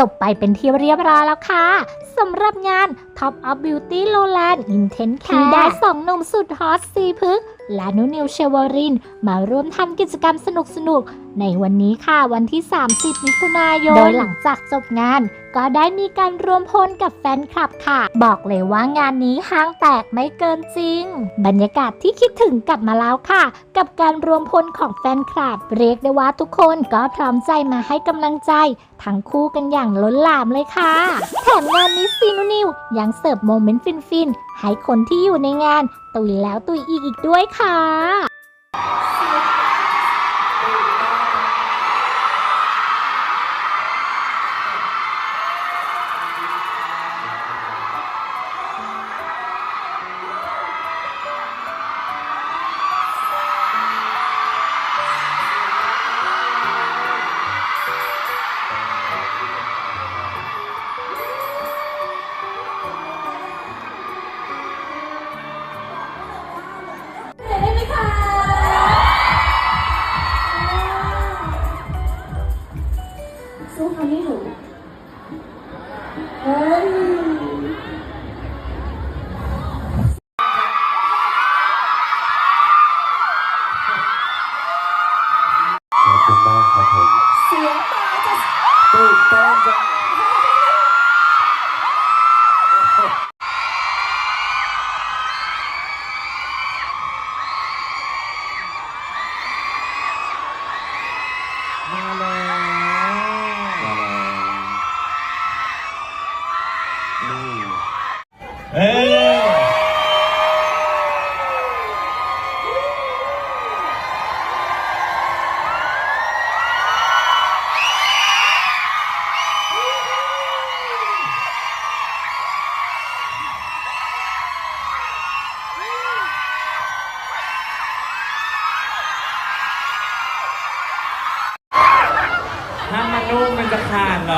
จบไปเป็นที่เรียบร้อยแล้วค่ะสำหรับงาน Top of Beauty Lowland Intense Care ที่ได้สองหนุ่มสุดฮอตซีพึก และนุนิวเชวริน มาร่วมทำกิจกรรมสนุกๆในวันนี้ค่ะวันที่ 30 มิถุนายน โดยหลังจากจบงาน ก็ได้มีการรวมพลกับแฟนคลับค่ะ บอกเลยว่างานนี้ห้างแตกไม่เกินจริง บรรยากาศที่คิดถึงกลับมาแล้วค่ะ กับการรวมพลของแฟนคลับ เรียกได้ว่าทุกคนก็พร้อมใจมาให้กำลังใจทั้งคู่กันอย่างล้นหลามเลยค่ะ แถมงานนี้ซีนุนิวยังเสิร์ฟโมเมนต์ฟินๆให้คนที่อยู่ในงาน ตุยแล้วตุยอีกอีกด้วยค่ะ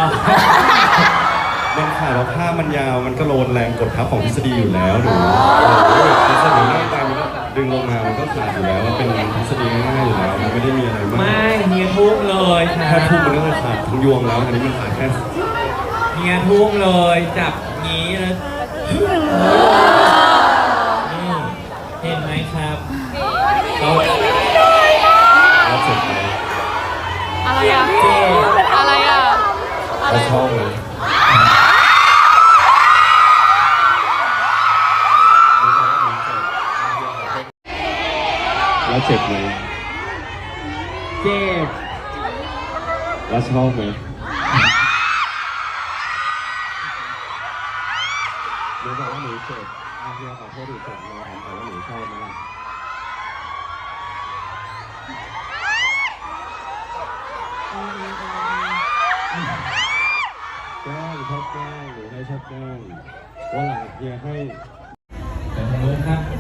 าดเหรอมันขาดแล้วผ้ามันยาวมันก็โลนแรงกดทับของทฤษฎีอยู่แล้วหนูทฤษฎีหน้าตามันก็ดึงลงมา มันก็ขาดอยู่แล้ว มันเป็นทฤษฎีง่ายๆอยู่แล้ว มันไม่ได้มีอะไรมากไม่เฮียทุ่มเลยค่ะแค่ทุ่มมันก็จะขาดทั้งยวงแล้ว อันนี้มันขาดแค่เฮียทุ่มเลยจับงี้แล้วนี่เห็นไหมครับ เรา แล้วชอบเลยแล้วเจ็บไหมเจ็บแล้วชอบไหมหนูบอกว่าหนูเจ็บอาเฮียขอโทษหนูเจ็บมาถามแต่ว่าหนูชอบไหมล่ะ แกล้งชอบแกล้งหรือให้ชอบแกล้งวันหลังเฮียให้แต่ทางโน้นครับ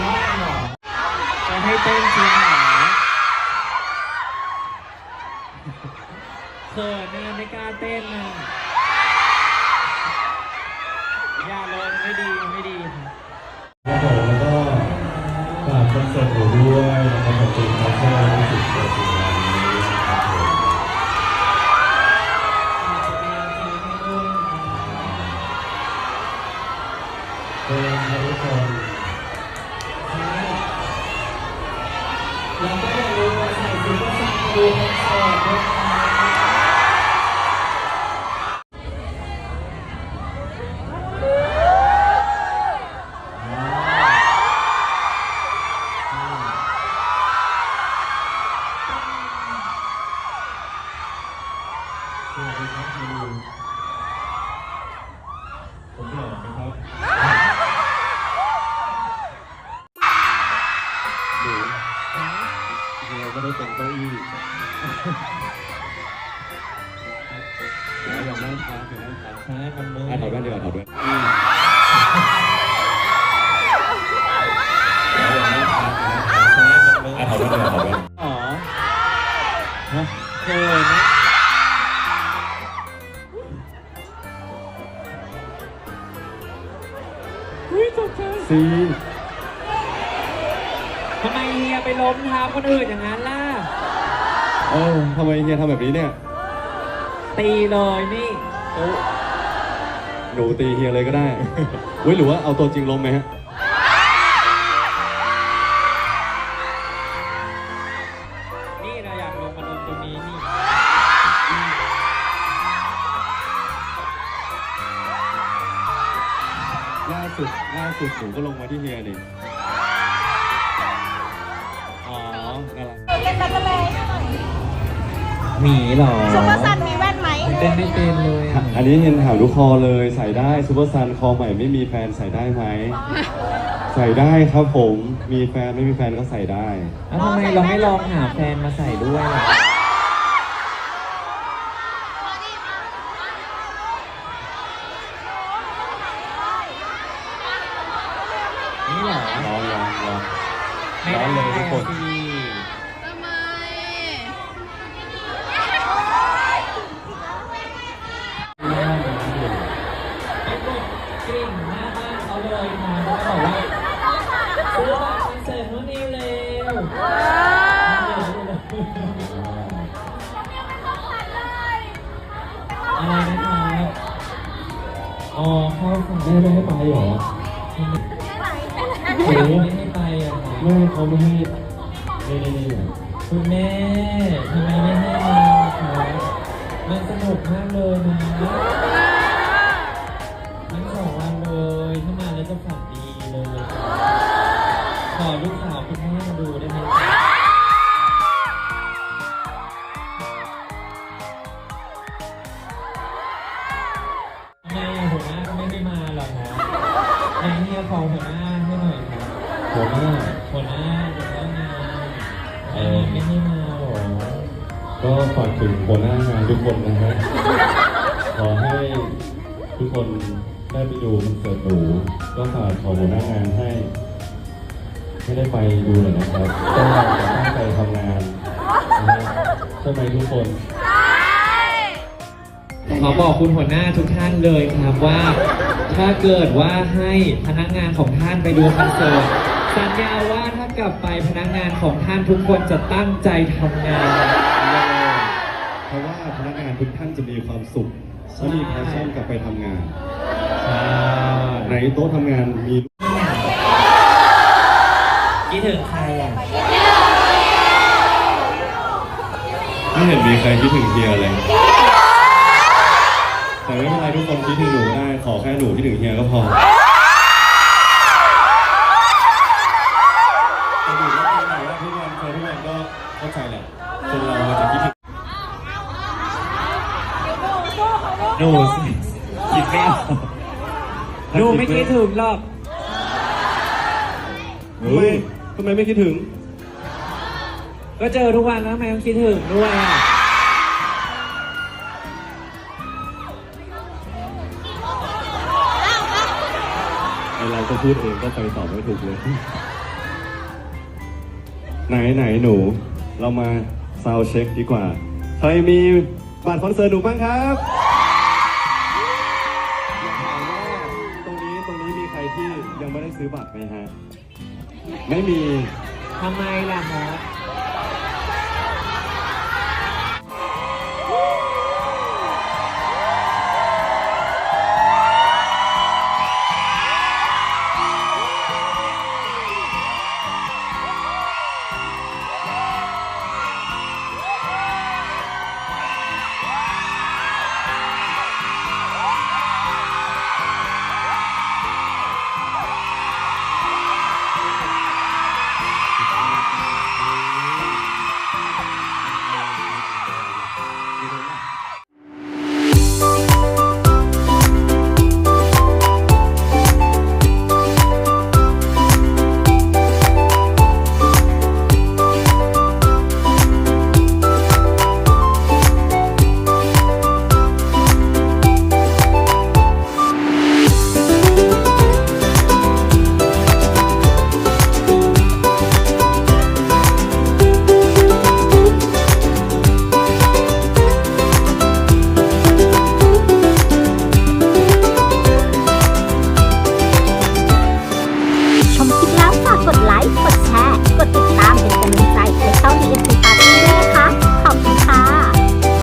อีกรอบเหรอจะให้เต้นจริงเหรอเขินนะไม่กล้าเต้นนะอย่าลงไม่ดีไม่ดีครับผมแล้วก็ฝากคอนเสิร์ตหนูด้วยนะครับขอบคุณครับที่รู้สึก เมเท้าคนอื่นอย่างนั้นล่ะ เออทำไมเฮียทำแบบนี้เนี่ยตีเลยนี่ตุ๊หนูตีเฮียเลยก็ได้ เว้ยหรือว่าเอาตัวจริงลงไหมฮะ นี่เราอยากลงมาลงตรงนี้นี่ ล่าสุดล่าสุดหนูก็ลงมาที่เฮียนี่ หมีเหรอซุปเปอร์ซันมีแว่นไหมเต้นไม่เป็นเลยอะอันนี้เห็นถามทุกคอเลยใส่ได้ซูเปอร์ซันคอใหม่ไม่มีแฟนใส่ได้ไหม ใส่ได้ครับผมมีแฟนไม่มีแฟนก็ใส่ได้แล้วทำไมเราไม่ลองหาแฟนมาใส่ด้วยล่ะ อ๋อเข้าฝั่งได้ไม่ให้ไปเหรอไม่ให้ไปอะครับไม่เขาไม่ให้ไม่ได้นี่อยู่คุณแม่ทำไมไม่ให้มาครับมันสนุกมากเลยนะทั้งสองวันเลยถ้ามาแล้วจะฝันดีเลย ขอลูกสาวคุณแม่มาดูได้ไหม ฝากถึงหัวหน้างานทุกคนนะฮะ ขอให้ทุกคนได้ไปดูคอนเสิร์ตหนูก็ฝากขอหัวหน้างานให้ให้ได้ไปดูหน่อยนะครับก็จะตั้งใจทำงานนะฮะใช่ไหมทุกคน ขอบอกคุณหัวหน้าทุกท่านเลยครับว่า ถ้าเกิดว่าให้พนักงานของท่านไปดูคอนเสิร์ตสัญญาว่าถ้ากลับไปพนักงานของท่านทุกคนจะตั้งใจทำงาน เพราะว่าพนักงาน ทุกท่านจะมีความสุขและมีแพชชั่นกลับไปทำงานในโต๊ะทำงานมีคิดถึงใครอะไม่เห็นมีใครคิดถึงเฮียเลย แต่ไม่เป็นไรทุกคนคิดถึงหนูได้ขอแค่หนูคิดถึงเฮียก็พอแต่หนูก็เป็นแบบว่าทุกวันเจอทุกวันก็เข้าใจแหละ คนเรามันจะคิดถึง หนูคิดไม่ออกหนูไม่คิดถึงหรอกเฮ้ยทำไมไม่คิดถึง ก็เจอทุกวันแล้วทำไมต้องคิดถึงด้วยอะไอเราก็พูดเองก็ไปตอบไม่ถูกเลย ไหนไหนหนู เรามาซาวเช็คดีกว่า ใครมีบัตรคอนเสิร์ตหนูบ้างครับ ไม่มี ทำไมล่ะหมอ